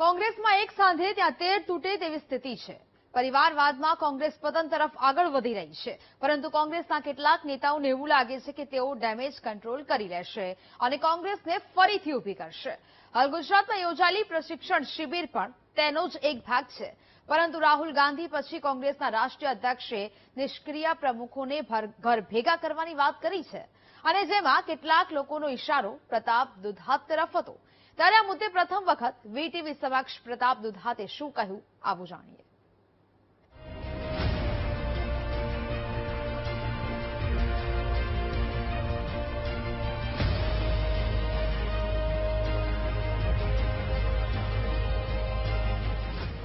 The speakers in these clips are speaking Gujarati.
કોંગ્રેસમાં એક સાંધે ત્યાં તેર તૂટે તેવી સ્થિતિ છે. પરિવારવાદમાં કોંગ્રેસ પતન તરફ આગળ વધી રહી છે. પરંતુ કોંગ્રેસના કેટલાક નેતાઓને એવું લાગે છે કે તેઓ ડેમેજ કંટ્રોલ કરી લેશે અને કોંગ્રેસને ફરીથી ઊભી કરશે. હાલ ગુજરાતમાં યોજાયેલી પ્રશિક્ષણ શિબિર પણ તેનો જ એક ભાગ છે. પરંતુ રાહુલ ગાંધી પછી કોંગ્રેસના રાષ્ટ્રીય અધ્યક્ષે નિષ્ક્રિય પ્રમુખોને ઘર ભેગા કરવાની વાત કરી છે. અને જેમાં કેટલાક લોકોનો ઇશારો પ્રતાપ દુધાત તરફ હતો. ત્યારે આ મુદ્દે પ્રથમ વખત વીટીવી સમક્ષ પ્રતાપ દુધાતે શું કહ્યું, આવું જાણીએ.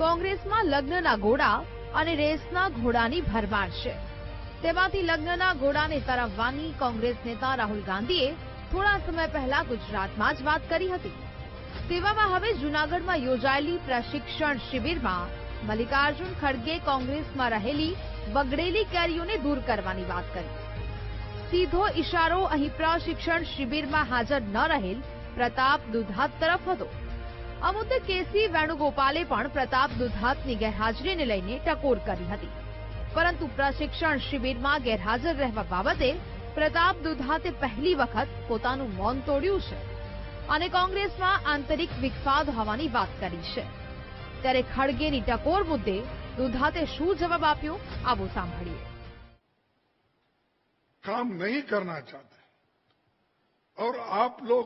કોંગ્રેસમાં લગ્નના ઘોડા અને રેસના ઘોડાની ભરમાર છે. તેમાંથી લગ્નના ઘોડાને તરવવાની કોંગ્રેસ નેતા રાહુલ ગાંધીએ થોડા સમય પહેલા ગુજરાતમાં જ વાત કરી હતી. તેવામાં હવે જૂનાગઢમાં યોજાયેલી પ્રશિક્ષણ શિબિરમાં મલ્લિકાર્જુન ખડગે કોંગ્રેસમાં રહેલી બગડેલી કેરીઓને દૂર કરવાની વાત કરી. સીધો ઇશારો અહીં પ્રશિક્ષણ શિબિરમાં હાજર ન રહેલ પ્રતાપ દુધાત તરફ હતો. આ મુદ્દે કેસી વેણુગોપાલે પણ પ્રતાપ દુધાતની ગેરહાજરીને લઈને ટકોર કરી હતી પરંતુ પ્રશિક્ષણ શિબિરમાં ગેરહાજર રહેવા બાબતે પ્રતાપ દુધાતે પહેલી વખત પોતાનું મૌન તોડ્યું છે અને કોંગ્રેસમાં આંતરિક વિખવાદ હોવાની વાત કરી છે ત્યારે ખડગેની ટકોર મુદ્દે દુધાતે શું જવાબ આપ્યો આવો સાંભળીએ काम नहीं करना चाहते और आप लोग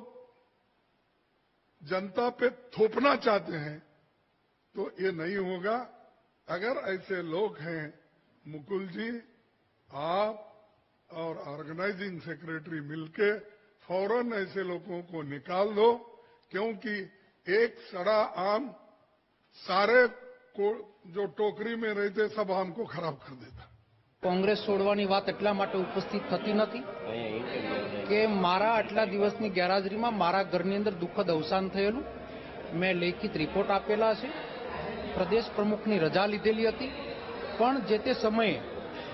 जनता पे थोपना चाहते हैं तो ये नहीं होगा। अगर ऐसे लोग हैं, मुकुल जी, आप और ऑर्गेनाइजिंग सेक्रेटरी मिलके फ़ौरन ऐसे लोगों को निकाल दो, क्योंकि एक सड़ा आम सारे को, जो टोकरी में रहते, सब आम को खराब कर देता। કોંગ્રેસ છોડવાની વાત એટલા માટે ઉપસ્થિત થતી નથી કે મારા આટલા દિવસની ગેરહાજરીમાં મારા ઘરની અંદર દુઃખદ અવસાન થયેલું. મેં લેખિત રિપોર્ટ આપેલા છે. પ્રદેશ પ્રમુખની રજા લીધેલી હતી. પણ જે તે સમયે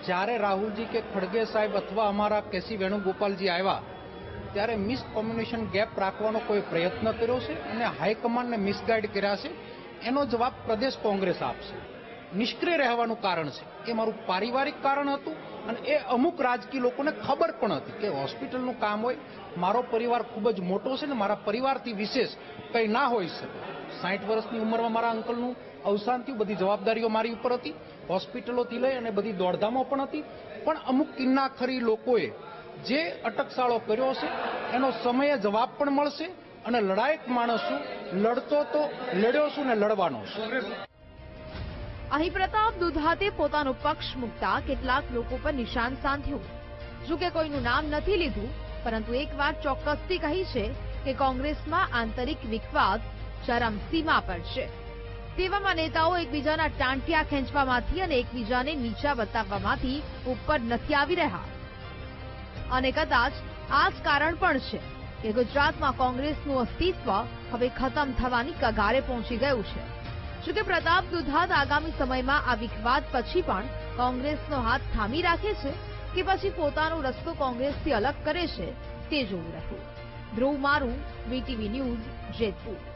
જ્યારે રાહુલજી કે ખડગે સાહેબ અથવા અમારા કેસી વેણુગોપાલજી આવ્યા ત્યારે મિસ કોમ્યુનિકેશન ગેપ રાખવાનો કોઈ પ્રયત્ન કર્યો છે અને હાઈકમાન્ડને મિસગાઈડ કર્યા છે. એનો જવાબ પ્રદેશ કોંગ્રેસ આપશે. નિષ્ક્રિય રહેવાનું કારણ છે. એ મારું પારિવારિક કારણ હતું અને એ અમુક રાજકીય લોકોને ખબર પણ હતી કે હોસ્પિટલનું કામ હોય, મારો પરિવાર ખૂબ જ મોટો છે ને મારા પરિવારથી વિશેષ કંઈ ના હોઈ શકે. સાઠ વર્ષની ઉંમરમાં મારા અંકલનું અવસાન થયું બધી જવાબદારીઓ મારી ઉપર હતી, હોસ્પિટલોથી લઈ અને બધી દોડધામો પણ હતી. પણ અમુક કિન્નાખરી લોકોએ જે અટકશાળો કર્યો છે એનો સમયે જવાબ પણ મળશે અને લડાયક માણસ છું લડતો તો લડ્યો છું ને લડવાનો છું. અહીં પ્રતાપ દુધાતે પોતાનો પક્ષ મૂકતા કેટલાક લોકો પર નિશાન સાધ્યું. જો કે કોઈનું નામ નથી લીધું, પરંતુ એક વાત ચોક્કસથી કહી છે કે કોંગ્રેસમાં આંતરિક વિખવાદ ચરમસીમા પર છે. તેવામાં નેતાઓ એકબીજાના ટાંટિયા ખેંચવામાંથી અને એકબીજાને નીચા બતાવવામાંથી ઉપર નથી આવી રહ્યા. અને કદાચ આ જ કારણ પણ છે કે ગુજરાતમાં કોંગ્રેસનું અસ્તિત્વ હવે ખતમ થવાની કગારે પહોંચી ગયું છે. જોકે પ્રતાપ દુધાત આગામી સમયમાં આ વિખવાદ પછી પણ કોંગ્રેસનો હાથ થામી રાખે છે કે પછી પોતાનો રસ્તો કોંગ્રેસથી અલગ કરે છે તે જોવું રહ્યું. ધ્રુવ મારું, વીટીવી ન્યૂઝ, જેતપુર.